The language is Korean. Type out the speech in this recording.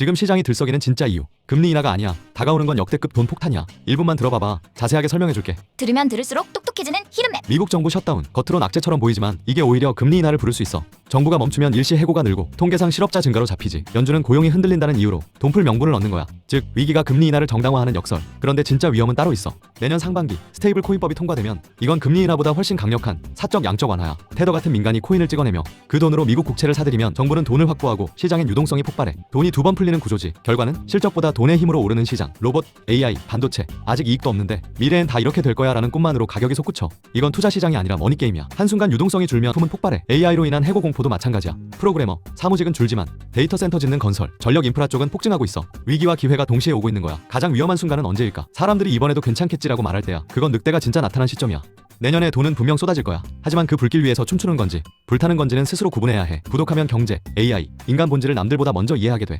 지금 시장이 들썩이는 진짜 이유. 금리 인하가 아니야. 다가오는 건 역대급 돈 폭탄이야. 1분만 들어봐봐. 자세하게 설명해줄게. 들으면 들을수록 똑똑해지는 히든맵 미국 정부 셧다운. 겉으론 악재처럼 보이지만 이게 오히려 금리 인하를 부를 수 있어. 정부가 멈추면 일시 해고가 늘고 통계상 실업자 증가로 잡히지. 연준은 고용이 흔들린다는 이유로 돈풀 명분을 얻는 거야. 즉 위기가 금리 인하를 정당화하는 역설. 그런데 진짜 위험은 따로 있어. 내년 상반기 스테이블 코인법이 통과되면 이건 금리 인하보다 훨씬 강력한 사적 양적 완화야. 테더 같은 민간이 코인을 찍어내며 그 돈으로 미국 국채를 사들이면 정부는 돈을 확보하고 시장엔 유동성이 폭발해. 돈이 두 번 풀리는 구조지. 결과는 실적보다 돈의 힘으로 오르는 시장. 로봇, AI, 반도체. 아직 이익도 없는데 미래엔 다 이렇게 될 거야 라는 꿈만으로 가격이 솟구쳐. 이건 투자 시장이 아니라 머니 게임이야. 한순간 유동성이 줄면 품은 폭발해. AI로 인한 해고 공포도 마찬가지야. 프로그래머, 사무직은 줄지만 데이터 센터 짓는 건설, 전력 인프라 쪽은 폭증하고 있어. 위기와 기회가 동시에 오고 있는 거야. 가장 위험한 순간은 언제일까? 사람들이 이번에도 괜찮겠지라고 말할 때야. 그건 늑대가 진짜 나타난 시점이야. 내년에 돈은 분명 쏟아질 거야. 하지만 그 불길 위에서 춤추는 건지, 불타는 건지는 스스로 구분해야 해. 구독하면 경제, AI, 인간 본질을 남들보다 먼저 이해하게 돼.